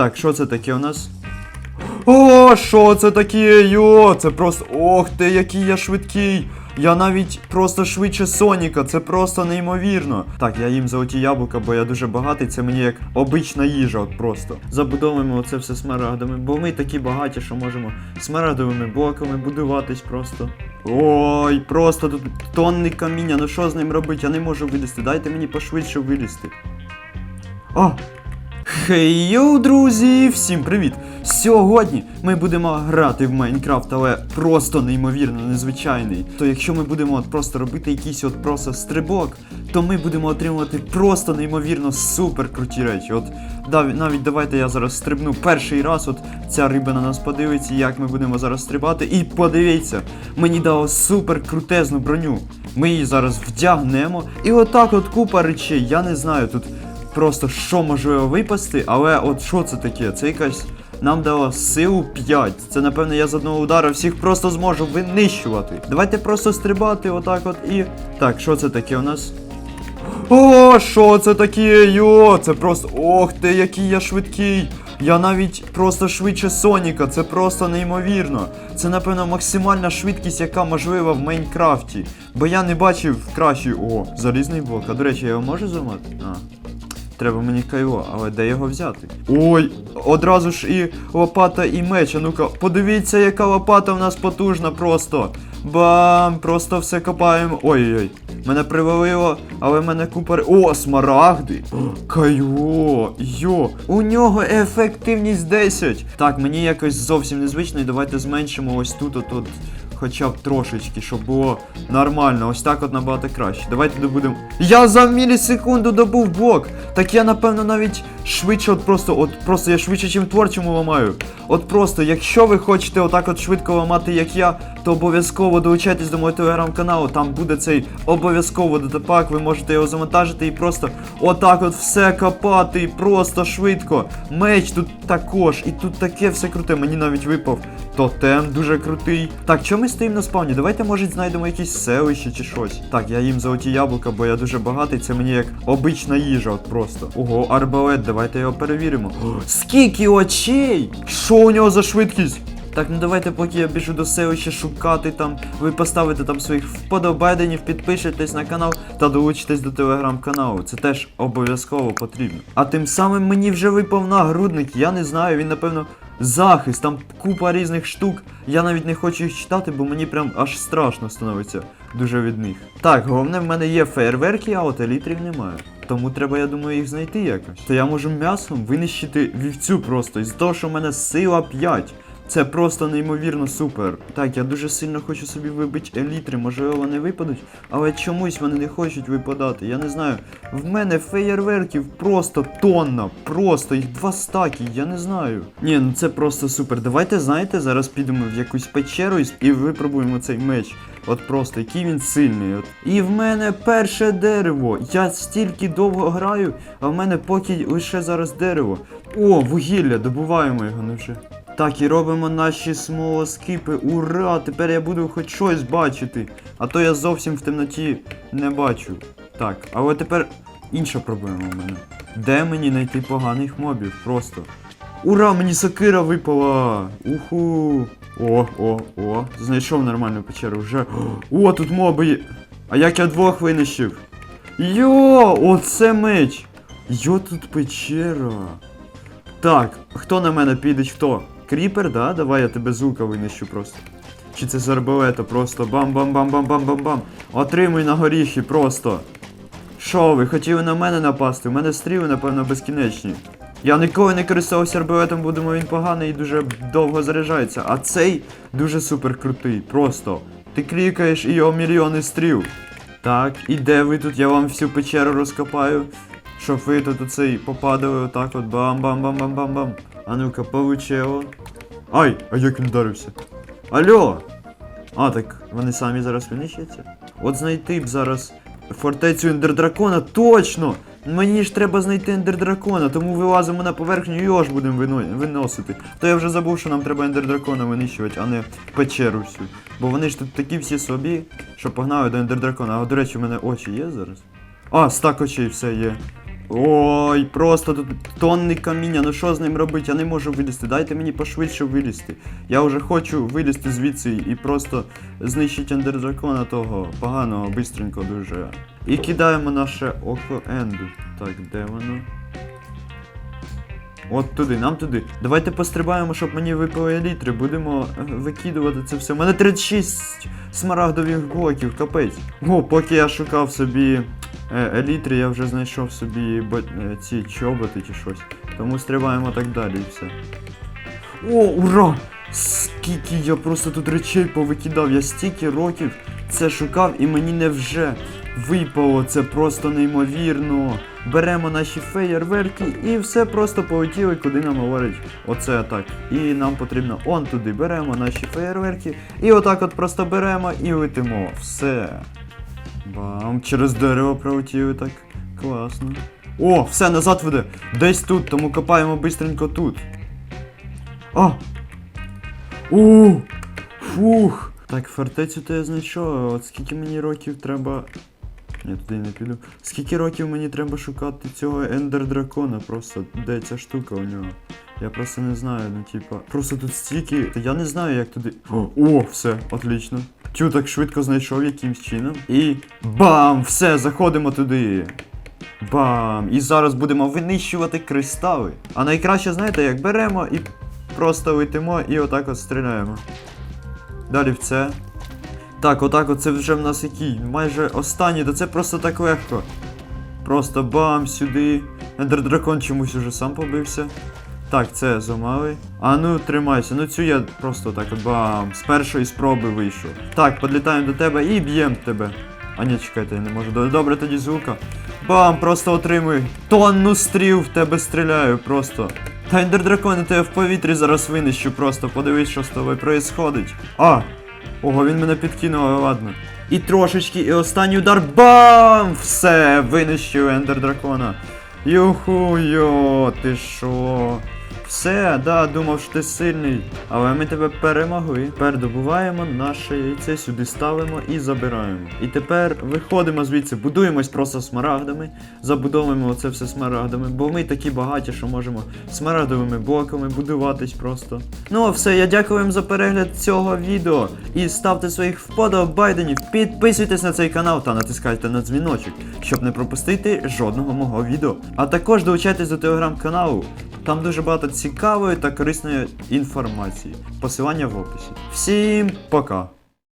Так, що це таке у нас? О, що це таке? Йо, це просто. Ох ти, який я швидкий. Я навіть просто швидше Соніка, це просто неймовірно. Так, я їм золоті яблука, бо я дуже багатий, це мені як обична їжа, от просто. Забудовуємо оце все смарагдами, бо ми такі багаті, що можемо смарагдовими блоками будуватись просто. Ой, просто тут тонни каміння, ну що з ним робити? Я не можу вилізти. Дайте мені пошвидше вилізти. О, Хей йоу, друзі! Всім привіт! Сьогодні ми будемо грати в Майнкрафт, але просто неймовірно незвичайний. То якщо ми будемо от просто робити якийсь от просто стрибок, то ми будемо отримувати просто неймовірно супер круті речі. От навіть давайте я зараз стрибну перший раз, от ця риба на нас подивиться, як ми будемо зараз стрибати. І подивіться, мені дало супер крутезну броню. Ми її зараз вдягнемо. І отак от купа речей, я не знаю тут просто що можливо випасти, але от що це таке? Це якась нам дала силу 5. Це напевно я з одного удара всіх просто зможу винищувати. Давайте просто стрибати отак от і. Так, що це таке у нас? О, що це таке? Йо, це просто. Ох ти, який я швидкий. Я навіть просто швидше Соніка, це просто неймовірно. Це, напевно, максимальна швидкість, яка можлива в Майнкрафті. Бо я не бачив кращий. О, залізний блок. А до речі, я його можу зламати? А. Треба мені кайло, але де його взяти? Ой, одразу ж і лопата, і меч. А ну-ка, подивіться, яка лопата в нас потужна просто. Бам! Просто все копаємо. Ой-ой-ой. Мене привалило, але в мене купа. ри- О, смарагди! О, Кайло! Йо! У нього ефективність 10. Так, мені якось зовсім незвично, і давайте зменшимо ось тут, от, от хоча б трошечки, щоб було нормально. Ось так от набагато краще. Давайте добудемо. Я за мілісекунду добув блок. Так я напевно навіть швидше, от просто, от просто я швидше, чим творчому ламаю. От просто, якщо ви хочете отак от швидко ламати, як я, то обов'язково долучайтесь до мого телеграм-каналу. Там буде цей обов'язково датапак, ви можете його завантажити і просто отак от все копати, і просто швидко. Меч тут також, і тут таке все круте. Мені навіть випав тотем дуже крутий. Так, чому ми стоїмо на спавні? Давайте, може, знайдемо якісь селище чи щось. Так, я їм золоті яблука, бо я дуже багатий. Це мені як обична їжа, от просто. Ого, арбалет, давайте його перевіримо. О, скільки очей! Що у нього за швидкість? Так, ну давайте, поки я біжу до селища шукати там, ви поставите там своїх вподобайденів, підпишетесь на канал та долучитесь до телеграм-каналу. Це теж обов'язково потрібно. А тим самим мені вже випав нагрудник, я не знаю, він напевно захист, там купа різних штук. Я навіть не хочу їх читати, бо мені прям аж страшно становиться дуже від них. Так, головне, в мене є фейерверки, а от елітрів немає. Тому треба, я думаю, їх знайти якось. То я можу м'ясом винищити вівцю просто, із того, що в мене сила 5. Це просто неймовірно супер. Так, я дуже сильно хочу собі вибити елітри, можливо, вони випадуть, але чомусь вони не хочуть випадати. Я не знаю. В мене феєрверків просто тонна, просто їх два стаки, я не знаю. Ні, ну це просто супер. Давайте, знаєте, зараз підемо в якусь печеру і, випробуємо цей меч. От просто, який він сильний. От. І в мене перше дерево. Я стільки довго граю, а в мене поки лише зараз дерево. О, вугілля, добуваємо його, ну вже. Так, і робимо наші смолоскипи. Ура! Тепер я буду хоч щось бачити. А то я зовсім в темноті не бачу. Так, але тепер інша проблема у мене. Де мені знайти поганих мобів? Просто. Ура, мені сокира випала! Уху! О, о, о, знайшов нормальну печеру вже. О, тут моби є. А як я двох винищив? Йо, оце меч! Йо, тут печера. Так, хто на мене піде? Хто? Кріпер, да? Давай я тебе з лука винищу просто. Чи це з арбалета просто бам-бам-бам-бам-бам-бам-бам. Отримуй на горіхи просто. Що, ви хотіли на мене напасти? У мене стріли, напевно, безкінечні. Я ніколи не користувався арбалетом, бо думаю, він поганий і дуже довго заряджається. А цей дуже супер крутий. Просто. Ти клікаєш і його мільйони стріл. Так, і де ви тут? Я вам всю печеру розкопаю. Щоб ви тут оцей попадали отак от бам-бам-бам-бам-бам-бам. А ну-ка, получило. Ай, а як він вдарився? Алло! А, так вони самі зараз винищаться? От знайти б зараз фортецю ендердракона, точно! Мені ж треба знайти ендердракона, тому вилазимо на поверхню і його ж будемо вино- виносити. То я вже забув, що нам треба ендердракона винищувати, а не печеру всю. Бо вони ж тут такі всі собі, що погнали до ендердракона. А до речі, у мене очі є зараз? А, стак очей все є. Ой, просто тут тонни каміння, ну що з ним робити? Я не можу вилізти. Дайте мені пошвидше вилізти. Я вже хочу вилізти звідси і просто знищити ендердракона того поганого, бистренько дуже. І кидаємо наше око Енду. Так, де воно? От туди, нам туди. Давайте пострибаємо, щоб мені випали елітри. Будемо е, викидувати це все. У мене 36 смарагдових блоків, капець. О, поки я шукав собі е, елітри, я вже знайшов собі е, ці чоботи чи щось. Тому стрибаємо так далі і все. О, ура! Скільки я просто тут речей повикидав, я стільки років це шукав і мені не вже випало, це просто неймовірно. Беремо наші феєрверки і все просто полетіли, куди нам говорить оце так. І нам потрібно он туди беремо наші феєрверки. І отак от просто беремо і летимо. Все. Бам, через дерево пролетіли так. Класно. О, все, назад веде. Десь тут, тому копаємо бистренько тут. А! У! Фух! Так, фортецю то я знайшов, от скільки мені років треба. Я туди не піду. Скільки років мені треба шукати цього ендер дракона? Просто де ця штука у нього? Я просто не знаю, ну типа. Просто тут стільки. Я не знаю, як туди. О, о все, отлично. Тю швидко знайшов якимсь чином. І бам! Все, заходимо туди. Бам! І зараз будемо винищувати кристали. А найкраще, знаєте, як беремо і просто летимо і отак от стріляємо. Далі в це. Так, отак от це вже в нас який? Майже останній, то це просто так легко. Просто бам, сюди. Ендердракон чомусь уже сам побився. Так, це зламали. А ну тримайся, ну цю я просто так бам. З першої спроби вийшов. Так, підлітаємо до тебе і б'ємо тебе. А ні, чекайте, я не можу. Добре тоді звука. Бам, просто отримуй. Тонну стріл в тебе стріляю просто. Та ендердракон, я тебе в повітрі зараз винищу просто. Подивись, що з тобою происходить. А! Ого, він мене підкинув, але ладно. І трошечки, і останній удар. Бам! Все, винищив ендер дракона. Юху, йо, ти шо? Все, да, думав, що ти сильний, але ми тебе перемогли. Тепер добуваємо наше яйце, сюди ставимо і забираємо. І тепер виходимо звідси, будуємось просто смарагдами, забудовуємо оце все смарагдами, бо ми такі багаті, що можемо смарагдовими блоками будуватись просто. Ну, а все, я дякую вам за перегляд цього відео. І ставте своїх вподобайденів, підписуйтесь на цей канал та натискайте на дзвіночок, щоб не пропустити жодного мого відео. А також долучайтесь до телеграм-каналу. Там дуже багато цікавої та корисної інформації. Посилання в описі. Всім пока!